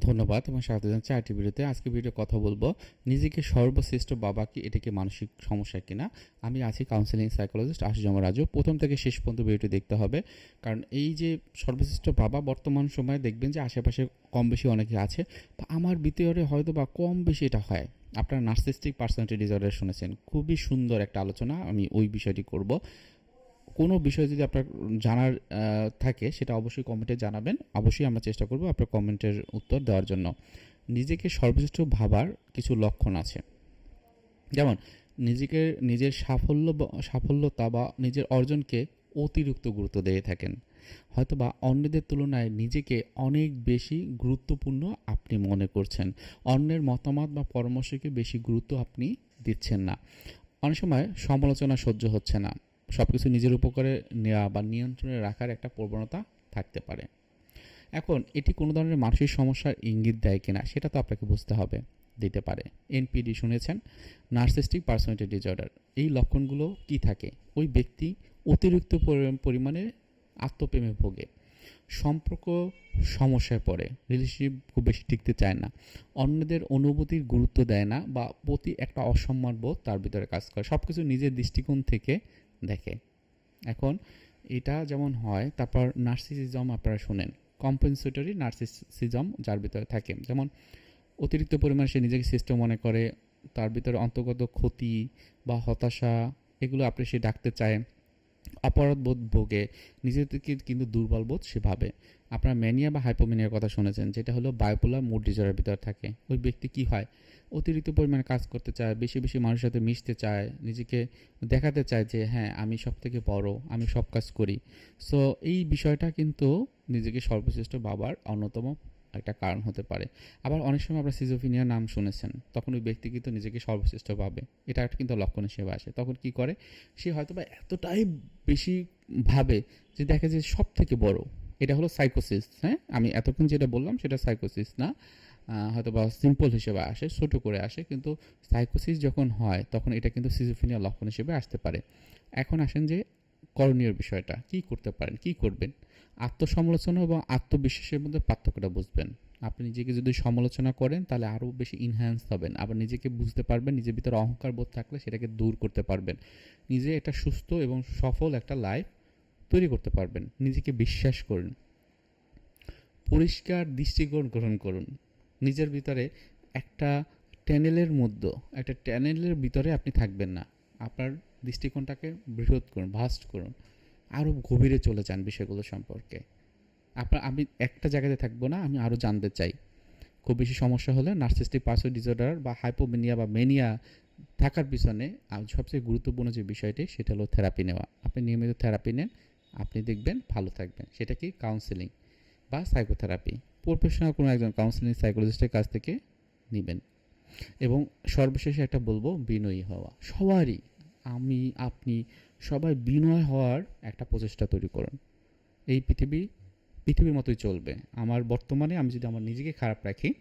ধন্যবাদ এবং স্বাগত জানাচ্ছি আইটি ভিডিওতে। আজকে ভিডিও কথা বলব, নিজেকে সর্বশ্রেষ্ঠ বাবা কি, এটা কি মানসিক সমস্যা কিনা? আমি আছি কাউন্সিলিং সাইকোলজিস্ট আশুজমা রাজু। প্রথম থেকে শেষ পর্যন্ত ভিডিওটি দেখতে হবে। কারণ এই যে সর্বশ্রেষ্ঠ বাবা বর্তমান সময়ে দেখবেন যে আশেপাশে কম বেশি অনেকে আছে। বা আমার ভিতরে হয়তো বা কম বেশি এটা হয়। আপনারা নার্সিস্টিক পার্সোনালিটি ডিসঅর্ডার শুনেছেন। খুবই সুন্দর একটা আলোচনা আমি ওই বিষয়টি করব। কোনো বিষয় যদি আপনার জানার থাকে, সেটা অবশ্যই কমেন্টে জানাবেন। অবশ্যই আমরা চেষ্টা করব আপনার কমেন্টের উত্তর দেওয়ার জন্য। নিজেকে সর্বশ্রেষ্ঠ ভাবার কিছু লক্ষণ আছে। যেমন, নিজেকে, নিজের সাফল্য সাফল্যতা বা নিজের অর্জনকে অতিরিক্ত গুরুত্ব দিয়ে থাকেন। হয়তো বা অন্যদের তুলনায় নিজেকে অনেক বেশি গুরুত্বপূর্ণ আপনি মনে করছেন। অন্যের মতামত বা পরামর্শকে বেশি গুরুত্ব আপনি দিচ্ছেন না। অনেক সময় সমালোচনা সহ্য হচ্ছে না। সব কিছু নিজের উপকারে নেওয়া বা নিয়ন্ত্রণে রাখার একটা প্রবণতা থাকতে পারে। এখন, এটি কোনো ধরনের মানসিক সমস্যার ইঙ্গিত দেয় কিনা, সেটা তো আপনাকে বুঝতে হবে, দিতে পারে। এনপিডি শুনেছেন, নার্সিস্টিক পার্সোনালিটি ডিজর্ডার এই লক্ষণগুলো কি থাকে? ওই ব্যক্তি অতিরিক্ত পরিমাণে আত্মপ্রেমে ভোগে। সম্পর্ক সমস্যায় পড়ে রিলেশনশিপ খুব বেশি টিকতে চায় না। অন্যদের অনুভূতির গুরুত্ব দেয় না বা প্রতি একটা অসম্মান বোধ তার ভিতরে কাজ করে। সব কিছু নিজের দৃষ্টিকোণ থেকে দেখে। এখন এটা যেমন হয়, তারপর নার্সিসিজম আপনারা শুনেন। কম্পেনসেটরি নার্সিসিজম যার ভিতরে থাকে। যেমন অতিরিক্ত পরিমাণে সে নিজেকে শ্রেষ্ঠ মনে করে, তার ভিতরে অন্তর্গত ক্ষতি বা হতাশা, এগুলো আপনি সে ডাকতে চায়। অপরাধ বোধ ভোগে, নিজেদেরকে কিন্তু দুর্বল বোধ সে ভাবে। আপনারা ম্যানিয়া বা হাইপোম্যানিয়ার কথা শুনেছেন, যেটা হলো বায়োপোলার মুড ডিজর্ডার ভিতরে থাকে। ওই ব্যক্তি কি হয়? অতিরিক্ত পরিমাণে কাজ করতে চায়, বেশি বেশি মানুষের সাথে মিশতে চায়, নিজেকে দেখাতে চায় যে হ্যাঁ আমি সব থেকে বড়, আমি সব কাজ করি। সো এই বিষয়টা কিন্তু নিজেকে সর্বশ্রেষ্ঠ বাবার অন্যতম একটা কারণ হতে পারে। আবার অনেক সময় আপনারা সিজোফিনিয়া নাম শুনেছেন, তখন ওই ব্যক্তি কিন্তু নিজেকে সর্বশ্রেষ্ঠ ভাবে। এটা একটা কিন্তু লক্ষণ হিসেবে আসে তখন কি করে? সে হয়তো বা এতটাই বেশি ভাবে যে দেখে যে সব থেকে বড়, এটা হলো সাইকোসিস হ্যাঁ? আমি এতক্ষণ যেটা বললাম সেটা সাইকোসিস না। হয়তো বা সিম্পল হিসেবে আসে, ছোট করে আসে, কিন্তু সাইকোসিস যখন হয়, তখন এটা কিন্তু সিজোফিনিয়া লক্ষণ হিসেবে আসতে পারে। এখন আসেন যে করণীয় বিষয়টা, কি করতে পারেন, কি করবেন? আত্মসমালোচনা এবং আত্মবিশ্বাসের মধ্যে পার্থক্যটা বুঝবেন। আপনি নিজেকে যদি সমালোচনা করেন, তাহলে আরও বেশি ইনহ্যান্স হবেন। আবার নিজেকে বুঝতে পারবেন, নিজের ভিতরে অহংকার বোধ থাকলে সেটাকে দূর করতে পারবেন। নিজে একটা সুস্থ এবং সফল একটা লাইফ তৈরি করতে পারবেন। নিজেকে বিশ্বাস করুন। পরিষ্কার দৃষ্টিকোণ গ্রহণ করুন। নিজের ভিতরে একটা ট্যানেলের মধ্যে, একটা ট্যানেলের ভিতরে আপনি থাকবেন না। আপনার দৃষ্টিকোণটাকে বৃহৎ করুন ভাস্ট করুন। আরও গভীরে চলে যান বিষয়গুলো সম্পর্কে। আপনার আমি একটা জায়গাতে থাকব না, আমি আরও জানতে চাই। খুব বেশি সমস্যা হলে নার্সিস্টিক পার্সো ডিসঅর্ডার বা হাইপোমেনিয়া বা মেনিয়া থাকার পিছনে সবচেয়ে গুরুত্বপূর্ণ যে বিষয়টি, সেটা হলো থেরাপি নেওয়া। আপনি নিয়মিত থেরাপি নেন, আপনি দেখবেন ভালো থাকবেন। সেটা কি? কাউন্সেলিং বা সাইকোথেরাপি। প্রফেশনাল কোনো একজন কাউন্সেলিং সাইকোলজিস্টের কাছ থেকে নেবেন। এবং সর্বশেষে একটা বলব, বিনয়ী হওয়া। সবারই, আমি, আপনি সবাই বিনয় হওয়ার একটা প্রচেষ্টা তৈরি করুন। এই পৃথিবী পৃথিবীর মতোই চলবে। আমার বর্তমানে আমি যদি আমার নিজেকে খারাপ রাখি,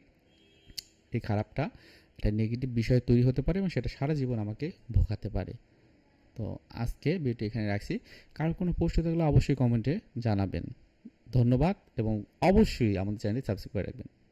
এই খারাপটা একটা নেগেটিভ বিষয় তৈরি হতে পারে এবং সেটা সারা জীবন আমাকে ভোগাতে পারে। তো আজকে ভিডিওটি এখানে রাখছি। কারও কোনো পোস্ট থাকলে অবশ্যই কমেন্টে জানাবেন। ধন্যবাদ এবং অবশ্যই আমাদের চ্যানেল সাবস্ক্রাইব করে রাখবেন।